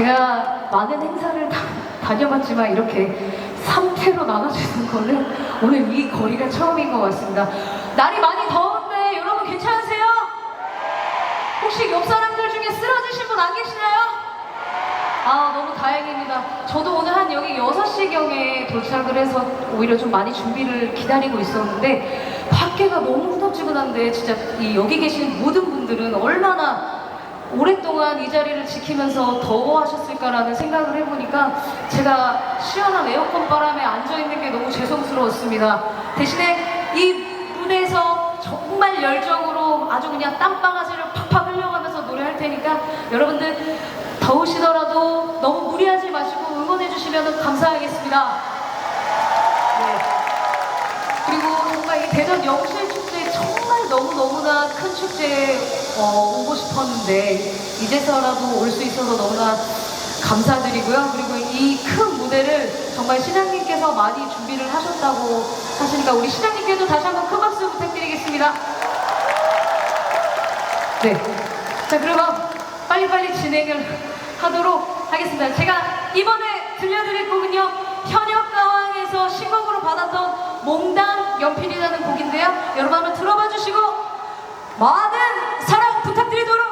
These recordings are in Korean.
네, 제가 많은 행사를 다, 다녀봤지만 이렇게 3패로 나눠주는 거는 오늘 이 거리가 처음인 것 같습니다. 날이 많이 더운데 여러분 괜찮으세요? 혹시 옆 사람들 중에 쓰러지신 분 안 계시나요? 아 너무 다행입니다. 저도 오늘 한 여기 6시경에 도착을 해서 오히려 좀 많이 준비를 기다리고 있었는데 밖에가 너무 후덥지근한데 진짜 이 여기 계신 모든 분들은 얼마나 오랫동안 이 자리를 지키면서 더워하셨을까라는 생각을 해보니까 제가 시원한 에어컨 바람에 앉아있는 게 너무 죄송스러웠습니다. 대신에 이 무대에서 정말 열정으로 아주 그냥 땀방아지를 팍팍 흘려가면서 노래할 테니까 여러분들 더우시더라도 너무 무리하지 마시고 응원해주시면 감사하겠습니다. 네. 그리고 정말 이 대전 영실축제 정말 너무너무나 큰 축제에 어, 오고 싶었는데 이제서라도 올 수 있어서 너무나 감사드리고요. 그리고 이 큰 무대를 정말 시장님께서 많이 준비를 하셨다고 하시니까 우리 시장님께도 다시 한번 큰 박수 부탁드리겠습니다. 네. 자, 그러면 빨리빨리 진행을 하도록 하겠습니다. 제가 이번에 들려드릴 곡은요, 현역 가왕에서 신곡으로 받았던 몽당 연필이라는 곡인데요. 여러분 한번 들어봐 주시고, 많은 사랑 부탁드리도록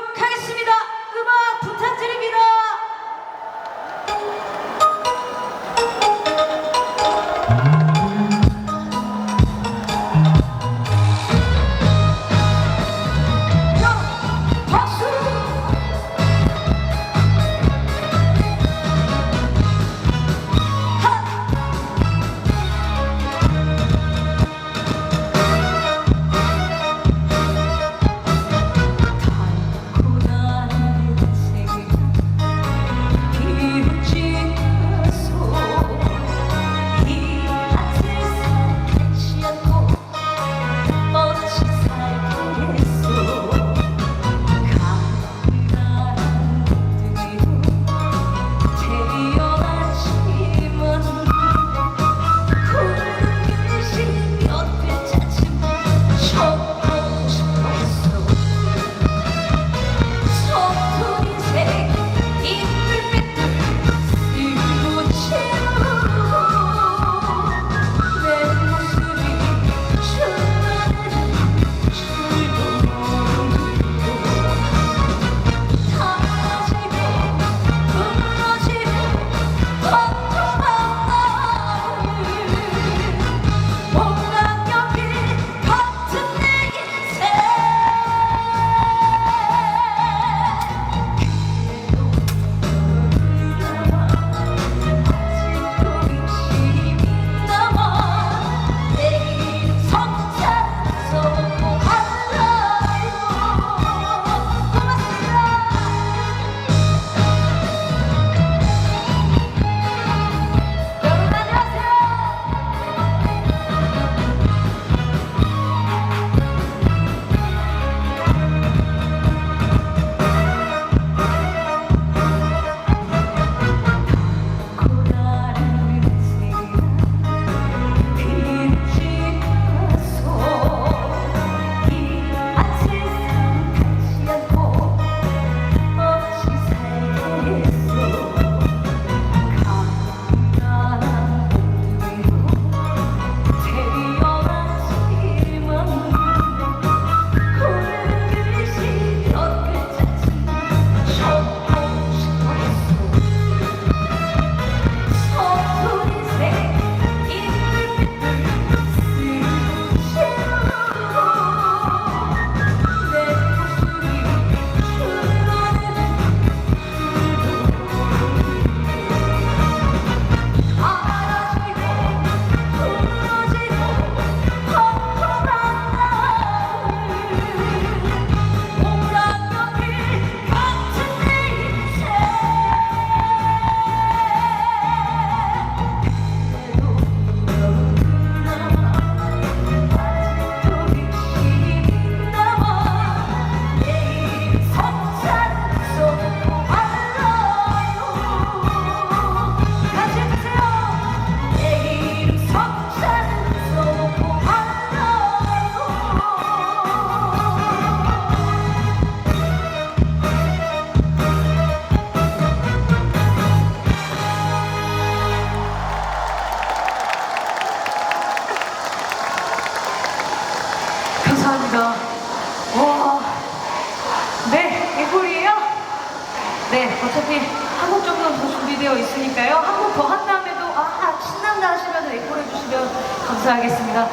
감사하겠습니다.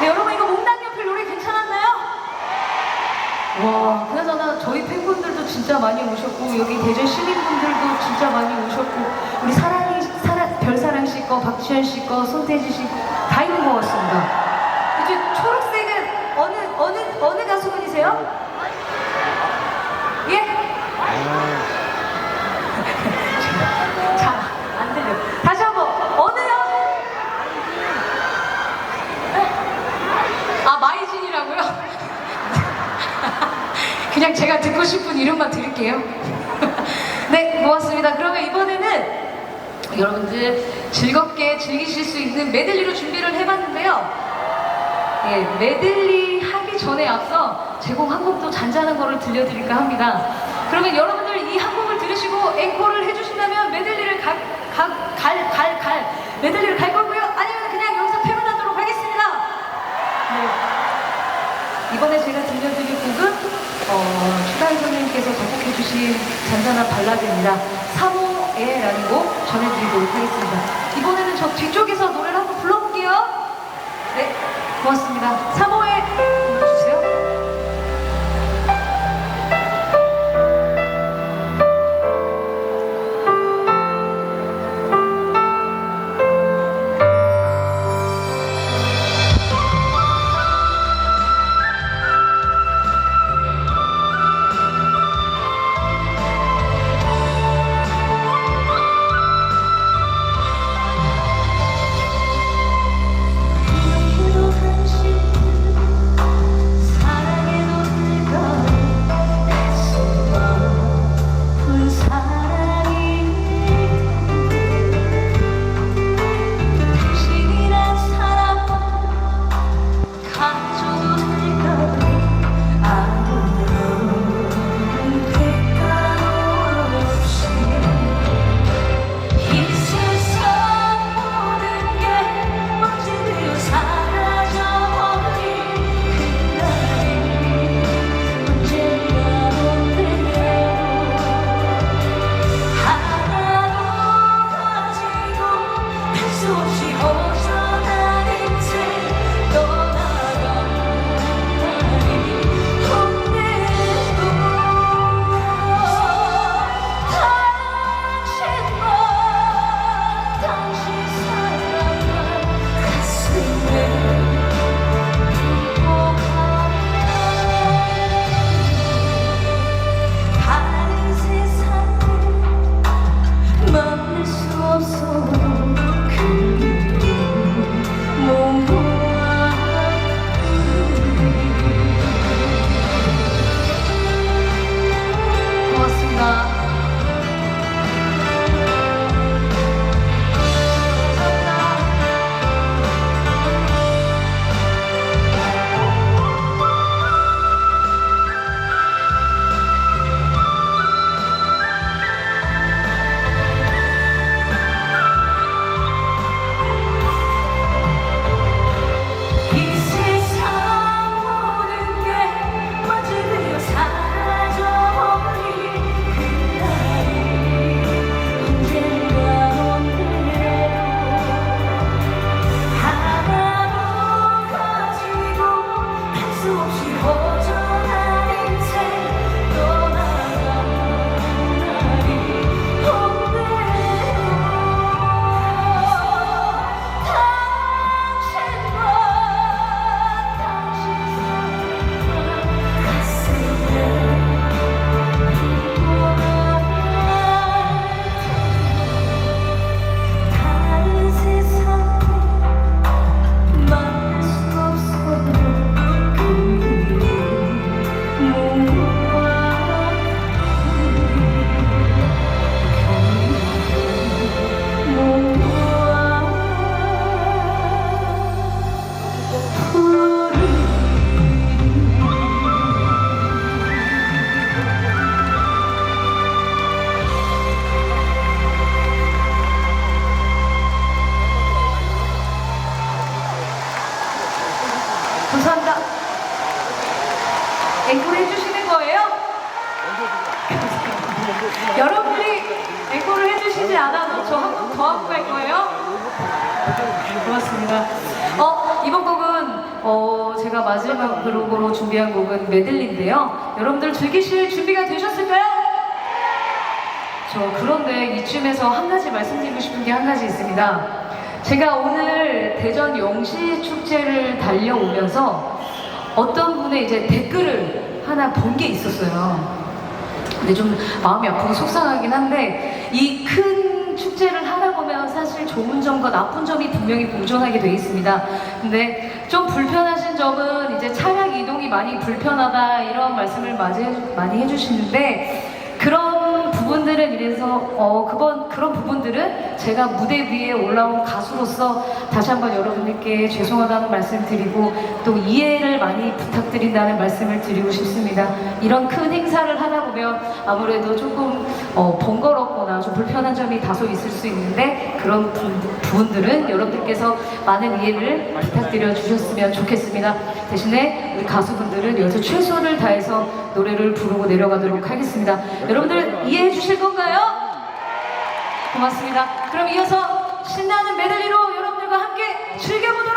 네, 여러분 이거 목난연필 노래 괜찮았나요? 와, 그나저나 저희 팬분들도 진짜 많이 오셨고 여기 대전 시민분들도 진짜 많이 오셨고 우리 사랑이 사랑 별사랑 씨 거, 박지현 씨 거, 손태지 씨다 있는 것 같습니다. 이제 초록색은 어느 어느 어느 가수분이세요? 예? 그냥 제가 듣고 싶은 이름만 드릴게요. 네, 고맙습니다. 그러면 이번에는 여러분들 즐겁게 즐기실 수 있는 메들리로 준비를 해봤는데요. 예, 메들리 하기 전에 앞서 제곡 한 곡도 잔잔한 거를 들려드릴까 합니다. 그러면 여러분들 이 한 곡을 들으시고 앵콜을 해주신다면 메들리를 갈, 갈, 갈, 갈, 갈, 메들리를 갈. 아니면 그냥 여기서 패배하도록 하겠습니다. 네. 이번에 제가 들려드릴 곡은 어, 추다희 선생님께서 작곡해주신 잔잔한 발라드입니다. 3호에 라는 곡 전해드리도록 하겠습니다. 이번에는 저 뒤쪽에서 노래를 한번 불러볼게요. 네, 고맙습니다. 마지막으로 준비한 곡은 메들리인데요. 여러분들 즐기실 준비가 되셨을까요? 저 그런데 이쯤에서 한 가지 말씀드리고 싶은 게 한 가지 있습니다. 제가 오늘 대전 영시 축제를 달려오면서 어떤 분의 이제 댓글을 하나 본 게 있었어요. 근데 좀 마음이 아프고 속상하긴 한데 이 큰 축제를 하다 보면 사실 좋은 점과 나쁜 점이 분명히 공존하게 돼 있습니다. 근데 좀 불편하신 점은 이제 차량 이동이 많이 불편하다 이런 말씀을 많이 해주시는데 그런 부분들은 이래서 어 그건 그런 부분들은 제가 무대 위에 올라온 가수로서 다시 한번 여러분들께 죄송하다는 말씀 드리고 또 이해를 많이 부탁드린다는 말씀을 드리고 싶습니다. 이런 큰 행사를 하다 보면 아무래도 조금 어, 번거롭거나 좀 불편한 점이 다소 있을 수 있는데 그런 부, 부분들은 여러분들께서 많은 이해를 부탁드려 주셨으면 좋겠습니다. 대신에 우리 가수분들은 여기서 최선을 다해서 노래를 부르고 내려가도록 하겠습니다. 여러분들 이해해 주실 건가요? 고맙습니다. 그럼 이어서 신나는 메들리로 여러분들과 함께 즐겨보도록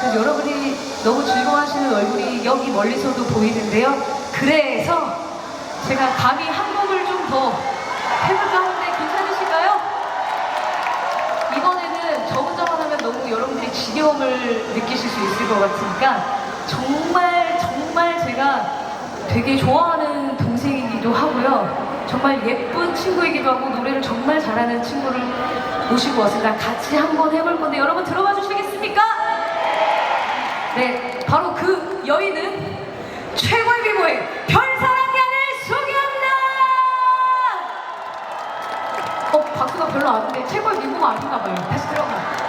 그 여러분이 너무 즐거워하시는 얼굴이 여기 멀리서도 보이는데요. 그래서 제가 감히 한 곡을 좀 더 해볼까 하는데 괜찮으실까요? 이번에는 저 혼자만 하면 너무 여러분들이 지겨움을 느끼실 수 있을 것 같으니까 정말 정말 제가 되게 좋아하는 동생이기도 하고요. 정말 예쁜 친구이기도 하고 노래를 정말 잘하는 친구를 모시고 왔습니다. 같이 한번 해볼 건데 여러분 들어봐 주시겠어요? 바로 그 여인은 최고의 미모의 별사랑양을 속였다! 어, 박수가 별로 안 오는데 최고의 미모가 아닌가 봐요. 다시 들어가.